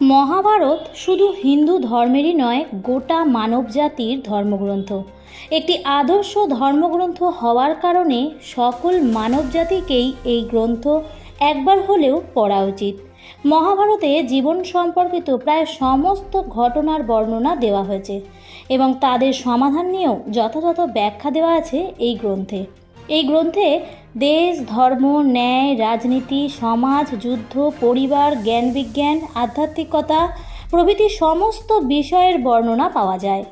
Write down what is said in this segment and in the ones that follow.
মহাভারত শুধু হিন্দু ধর্মেরই নয়, গোটা মানবজাতির ধর্মগ্রন্থ। একটি আদর্শ ধর্মগ্রন্থ হওয়ার কারণে সকল মানবজাতিকেই এই গ্রন্থ একবার হলেও পড়া উচিত। মহাভারতে জীবন সম্পর্কিত প্রায় সমস্ত ঘটনার বর্ণনা দেওয়া হয়েছে এবং তাদের সমাধান নিয়েও যথাযথ ব্যাখ্যা দেওয়া আছে এই গ্রন্থে। এই গ্রন্থে দেশ, ধর্ম, ন্যায়, রাজনীতি, সমাজ, যুদ্ধ, পরিবার, জ্ঞান বিজ্ঞান, আধ্যাত্মিকতা প্রভৃতি সমস্ত বিষয়ের বর্ণনা পাওয়া যায়।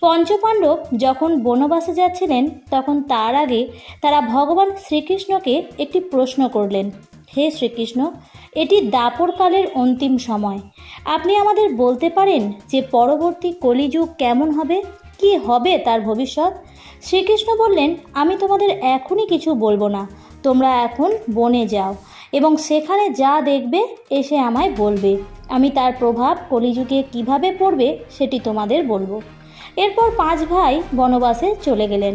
পঞ্চপাণ্ডব যখন বনবাসে যাচ্ছিলেন, তখন তার আগে তারা ভগবান শ্রীকৃষ্ণকে একটি প্রশ্ন করলেন, হে শ্রীকৃষ্ণ, এটি দাপরকালের অন্তিম সময়। আপনি আমাদের বলতে পারেন যে পরবর্তী কলিযুগ কেমন হবে? কি হবে তার ভবিষ্যৎ? শ্রীকৃষ্ণ বললেন, আমি তোমাদের এখনই কিছু বলব না। তোমরা এখন বনে যাও এবং সেখানে যা দেখবে, এসে আমায় বলবে। আমি তার প্রভাব কলিযুগে কীভাবে পড়বে, সেটি তোমাদের বলব। এরপর পাঁচ ভাই বনবাসে চলে গেলেন।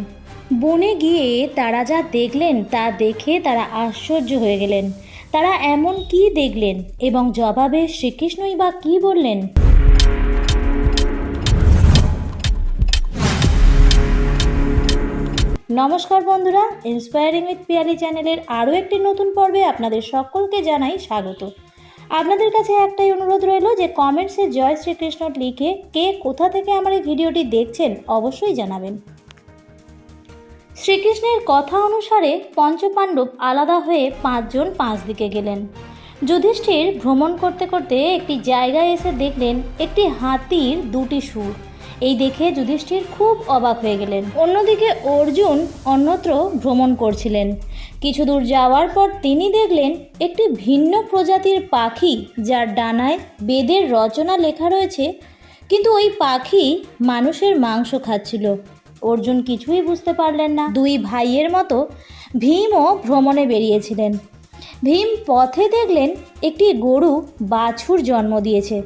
বনে গিয়ে তারা যা দেখলেন, তা দেখে তারা আশ্চর্য হয়ে গেলেন। তারা এমন কি দেখলেন এবং জবাবে শ্রীকৃষ্ণই বা কী বললেন? নমস্কার বন্ধুরা ইন্সপায়ারিং উইথ পিয়ালি চ্যানেলের আরও একটি নতুন পর্বে আপনাদের সকলকে জানাই স্বাগত। আপনাদের কাছে একটাই অনুরোধ রইল যে কমেন্টসে জয় শ্রীকৃষ্ণ লিখে কে কোথা থেকে আমার এই ভিডিওটি দেখছেন অবশ্যই জানাবেন। শ্রীকৃষ্ণের কথা অনুসারে পঞ্চপাণ্ডব আলাদা হয়ে পাঁচজন পাঁচ দিকে গেলেন। যুধিষ্ঠির ভ্রমণ করতে করতে একটি জায়গায় এসে দেখলেন একটি হাতির দুটি সুর। এই দেখে যুধিষ্ঠির খুব অবাক হয়ে গেলেন। অন্যদিকে অর্জুন অন্যত্র ভ্রমণ করছিলেন। কিছু দূর যাওয়ার পর তিনি দেখলেন একটি ভিন্ন প্রজাতির পাখি, যার ডানায় বেদের রচনা লেখা রয়েছে, কিন্তু ওই পাখি মানুষের মাংস খাচ্ছিল। অর্জুন কিছুই বুঝতে পারলেন না। দুই ভাইয়ের মতো ভীমও ভ্রমণে বেরিয়েছিলেন। ভীম পথে দেখলেন একটি গরু বাছুর জন্ম দিয়েছে।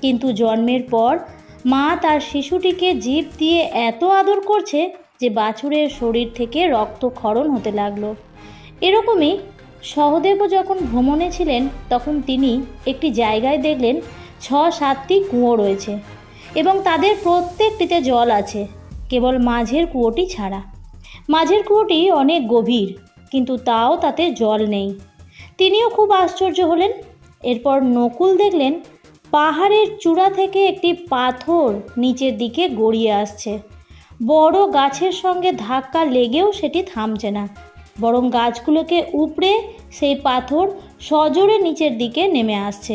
কিন্তু জন্মের পর মা তার শিশুটিকে জীব দিয়ে এত আদর করছে যে বাছুরের শরীর থেকে রক্ত রক্তক্ষরণ হতে লাগল। এরকমই সহদেবও যখন ভ্রমণে ছিলেন, তখন তিনি একটি জায়গায় দেখলেন ছ সাতটি কুয়ো রয়েছে এবং তাদের প্রত্যেকটিতে জল আছে, কেবল মাঝের কুয়োটি ছাড়া। মাঝের কুয়োটি অনেক গভীর, কিন্তু তাও তাতে জল নেই। তিনিও খুব আশ্চর্য হলেন। এরপর নকুল দেখলেন পাহাড়ের চূড়া থেকে একটি পাথর নিচের দিকে গড়িয়ে আসছে। বড় গাছের সঙ্গে ধাক্কা লেগেও সেটি থামছে না। বরং গাছগুলোকে উপড়ে সেই পাথর সজোরে নিচের দিকে নেমে আসছে।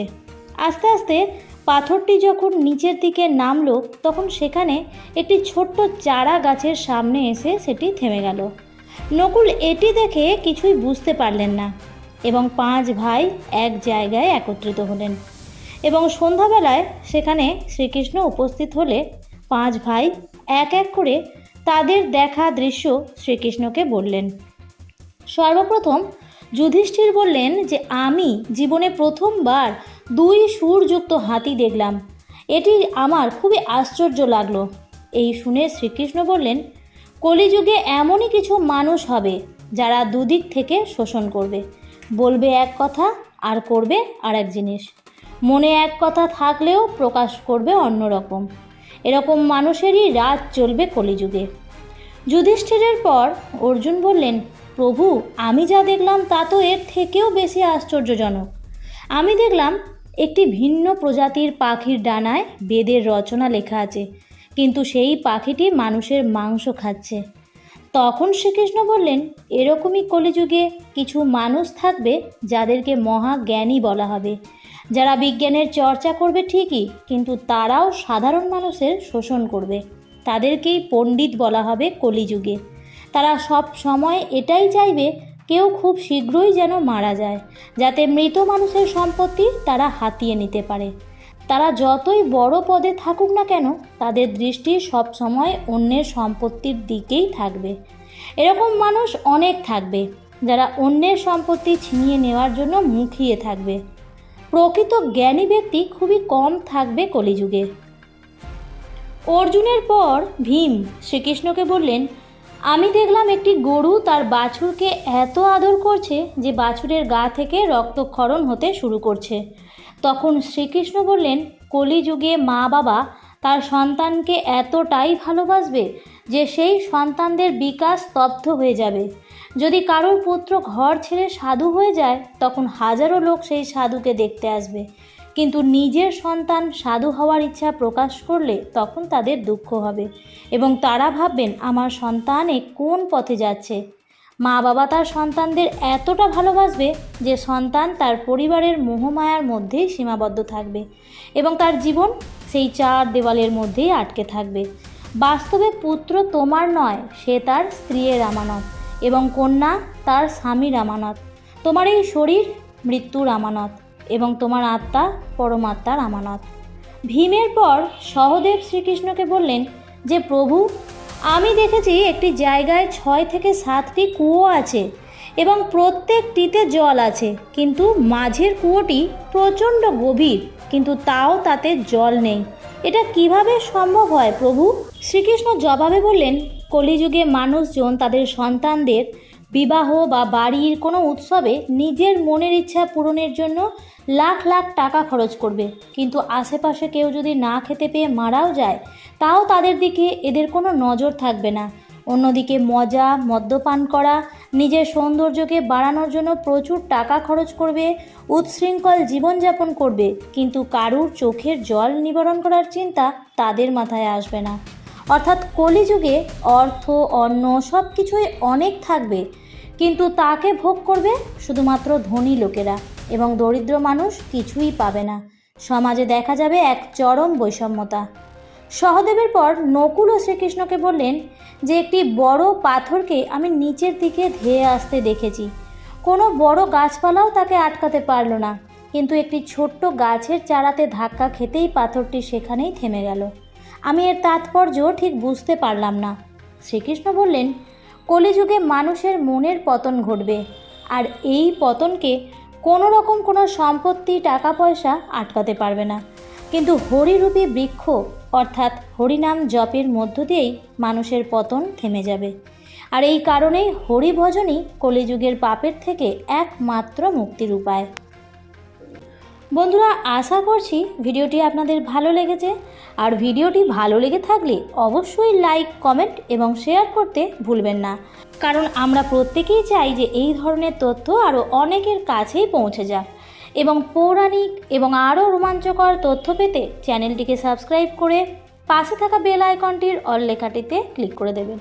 আস্তে আস্তে পাথরটি যখন নিচের দিকে নামলো, তখন সেখানে একটি ছোট্ট চারা গাছের সামনে এসে সেটি থেমে গেল। নকুল এটি দেখে কিছুই বুঝতে পারলেন না এবং পাঁচ ভাই এক জায়গায় একত্রিত হলেন। এবং সন্ধ্যাবেলায় সেখানে শ্রীকৃষ্ণ উপস্থিত হলে পাঁচ ভাই এক এক করে তাদের দেখা দৃশ্য শ্রীকৃষ্ণকে বললেন। সর্বপ্রথম যুধিষ্ঠির বললেন যে, আমি জীবনে প্রথমবার দুই সুরযুক্ত হাতি দেখলাম। এটি আমার খুবই আশ্চর্য লাগল। এই শুনে শ্রীকৃষ্ণ বললেন, কলিযুগে এমনই কিছু মানুষ হবে যারা দুদিক থেকে শোষণ করবে। বলবে এক কথা আর করবে আর এক জিনিস। মনে এক কথা থাকলেও প্রকাশ করবে অন্যরকম। এরকম মানুষেরই রাত চলবে কলিযুগে। যুধিষ্ঠিরের পর অর্জুন বললেন, প্রভু, আমি যা দেখলাম তা তো এর থেকেও বেশি আশ্চর্যজনক। আমি দেখলাম একটি ভিন্ন প্রজাতির পাখির ডানায় বেদের রচনা লেখা আছে, কিন্তু সেই পাখিটি মানুষের মাংস খাচ্ছে। তখন শ্রীকৃষ্ণ বললেন, এরকমই কলিযুগে কিছু মানুষ থাকবে যাদেরকে মহাজ্ঞানী বলা হবে। যারা বিজ্ঞানের চর্চা করবে ঠিকই, কিন্তু তারাও সাধারণ মানুষের শোষণ করবে। তাদেরকেই পণ্ডিত বলা হবে কলিযুগে। তারা সব সময় এটাই চাইবে, কেউ খুব শীঘ্রই যেন মারা যায়, যাতে মৃত মানুষের সম্পত্তি তারা হাতিয়ে নিতে পারে। তারা যতই বড় পদে থাকুক না কেন, তাদের দৃষ্টি সব সময় অন্যের সম্পত্তির দিকেই থাকবে। এরকম মানুষ অনেক থাকবে, যারা অন্যের সম্পত্তি ছিনিয়ে নেওয়ার জন্য মুখিয়ে থাকবে। প্রকৃত জ্ঞানী ব্যক্তি খুবই কম থাকবে কলিযুগে। অর্জুনের পর ভীম শ্রীকৃষ্ণকে বললেন, আমি দেখলাম একটি গরু তার বাছুরকে এত আদর করছে যে বাছুরের গা থেকে রক্তক্ষরণ হতে শুরু করছে। তখন শ্রীকৃষ্ণ বললেন, কলিযুগে মা বাবা তার সন্তানকে এতটাই ভালোবাসবে যে সেই সন্তানদের বিকাশ স্তব্ধ হয়ে যাবে। যদি কারোর পুত্র ঘর ছেড়ে সাধু হয়ে যায়, তখন হাজারো লোক সেই সাধুকে দেখতে আসবে। কিন্তু নিজের সন্তান সাধু হওয়ার ইচ্ছা প্রকাশ করলে তখন তাদের দুঃখ হবে। এবং তারা ভাববেন, আমার সন্তানে কোন পথে যাচ্ছে? মা বাবা তার সন্তানদের এতটা ভালোবাসবে যে সন্তান তার পরিবারের মোহমায়ার মধ্যেই সীমাবদ্ধ থাকবে এবং তার জীবন সেই চার দেওয়ালের মধ্যেই আটকে থাকবে। বাস্তবে পুত্র তোমার নয়, সে তার স্ত্রীর আমানত এবং কন্যা তার স্বামীর আমানত তোমার এই শরীর মৃত্যুর আমানত এবং তোমার আত্মা পরমাত্মার আমানত ভীমের পর সহদেব শ্রীকৃষ্ণকে বললেন যে, প্রভু, আমি দেখেছি একটি জায়গায় ছয় থেকে সাতটি কুয়ো আছে এবং প্রত্যেকটিতে জল আছে, কিন্তু মাঝের কুয়োটি প্রচণ্ড গভীর, কিন্তু তাও তাতে জল নেই। এটা কীভাবে সম্ভব হয় প্রভু? শ্রীকৃষ্ণ জবাবে বললেন কলিযুগে মানুষজন তাদের সন্তানদের বিবাহ বা বাড়ির কোনো উৎসবে নিজের মনের ইচ্ছা পূরণের জন্য লাখ লাখ টাকা খরচ করবে। কিন্তু আশেপাশে কেউ যদি না খেতে পেয়ে মারাও যায়, তাও তাদের দিকে এদের কোনো নজর থাকবে না। অন্যদিকে মজা, মদ্যপান করা, নিজের সৌন্দর্যকে বাড়ানোর জন্য প্রচুর টাকা খরচ করবে উচ্ছৃঙ্খল জীবনযাপন করবে। কিন্তু কারুর চোখের জল নিবারণ করার চিন্তা তাদের মাথায় আসবে না। অর্থাৎ কলিযুগে অর্থ, অন্ন সব কিছুই অনেক থাকবে। কিন্তু তাকে ভোগ করবে শুধুমাত্র ধনী লোকেরা এবং দরিদ্র মানুষ কিছুই পাবে না। সমাজে দেখা যাবে এক চরম বৈষম্যতা। সহদেবের পর নকুল ও শ্রীকৃষ্ণকে বললেন যে, একটি বড় পাথরকে আমি নিচের দিকে ধেয়ে আসতে দেখেছি। কোনো বড় গাছপালাও তাকে আটকাতে পারল না। কিন্তু একটি ছোট্ট গাছের চারাতে ধাক্কা খেতেই পাথরটি সেখানেই থেমে গেল। আমি এর তাৎপর্য ঠিক বুঝতে পারলাম না। শ্রীকৃষ্ণ বললেন, কলিযুগে মানুষের মনের পতন ঘটবে, আর এই পতনকে কোনো রকম কোনো সম্পত্তি টাকা পয়সা আটকাতে পারবে না। কিন্তু হরিরূপী বৃক্ষ, অর্থাৎ হরিনাম জপের মধ্য দিয়েই মানুষের পতন থেমে যাবে। আর এই কারণেই হরিভজনই কলিযুগের পাপের থেকে একমাত্র মুক্তির উপায়। বন্ধুরা, আশা করছি ভিডিওটি আপনাদের ভালো লেগেছে। আর ভিডিওটি ভালো লেগে থাকলে অবশ্যই লাইক, কমেন্ট এবং শেয়ার করতে ভুলবেন না। কারণ আমরা প্রত্যেকেই চাই যে এই ধরনের তথ্য আরও অনেকের কাছেই পৌঁছে যাক। এবং পৌরাণিক এবং আরও রোমাঞ্চকর তথ্য পেতে চ্যানেলটিকে সাবস্ক্রাইব করে পাশে থাকা বেল আইকনটির অল লেখাটিতে ক্লিক করে দেবেন।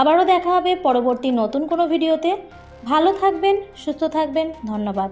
আবারও দেখা হবে পরবর্তী নতুন কোনো ভিডিওতে। ভালো থাকবেন, সুস্থ থাকবেন, ধন্যবাদ।